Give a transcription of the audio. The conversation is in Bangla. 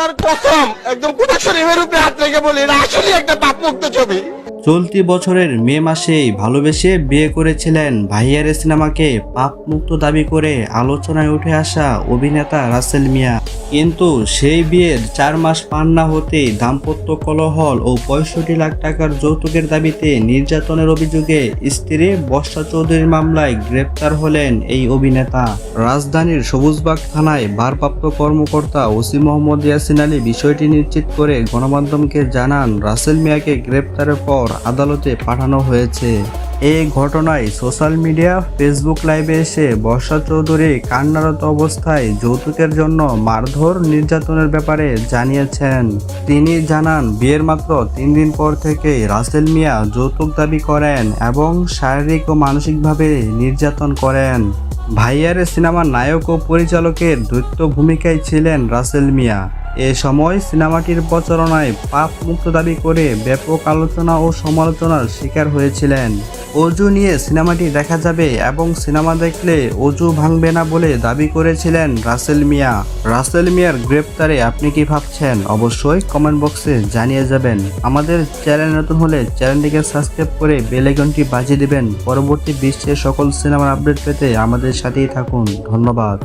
আল্লাহর কসম একদম কোথা শরীফের উপরে হাত রেখে বলি, এটা আসলে একটা পাপ মুক্ত ছবি। চলতি বছরের মে মাসেই ভালোবেসে বিয়ে করেছিলেন ভাইয়ারে সিনেমাকে পাপ মুক্ত দাবি করে আলোচনায় উঠে আসা অভিনেতা রাসেল মিয়া। কিন্তু সেই বিয়ের চার মাস পান না হতেই দাম্পত্য কলহল ও পঁয়ষট্টি লাখ টাকার যৌতুকের দাবিতে নির্যাতনের অভিযোগে স্ত্রী বর্ষা চৌধুরীর মামলায় গ্রেপ্তার হলেন এই অভিনেতা। রাজধানীর সবুজবাগ থানায় ভারপ্রাপ্ত কর্মকর্তা ওসি মোহাম্মদ ইয়াসিন আলী বিষয়টি নিশ্চিত করে গণমাধ্যমকে জানান, রাসেল মিয়াকে গ্রেপ্তারের পর আদালতে পাঠানো হয়েছে। এই ঘটনায় সোশ্যাল মিডিয়া, ফেসবুক লাইভে এসে বর্ষা চৌধুরী কান্নারত অবস্থায় যৌতুকের জন্য মারধর নির্যাতনের ব্যাপারে জানিয়েছেন। তিনি জানান, বিয়ের মাত্র তিন দিন পর থেকে রাসেল মিয়া যৌতুক দাবি করেন এবং শারীরিক ও মানসিকভাবে নির্যাতন করেন। ভাইয়ারে সিনেমার নায়ক ও পরিচালকের দ্বৈত ভূমিকায় ছিলেন রাসেল মিয়া। এ সময় সিনেমাটির প্রচারণায় পাপ মুক্ত দাবি করে ব্যাপক আলোচনা ও সমালোচনার শিকার হয়েছিলেন। অজু নিয়ে সিনেমাটি দেখা যাবে এবং সিনেমা দেখলে অজু ভাঙবে না বলে দাবি করেছিলেন রাসেল মিয়া। রাসেল মিয়ার গ্রেপ্তারে আপনি কি ভাবছেন? অবশ্যই কমেন্ট বক্সে জানিয়ে যাবেন। আমাদের চ্যানেল নতুন হলে চ্যানেলটিকে সাবস্ক্রাইব করে বেল আইকনটি বাজিয়ে দিবেন। পরবর্তী বিশ্বের সকল সিনেমার আপডেট পেতে আমাদের সাথেই থাকুন। ধন্যবাদ।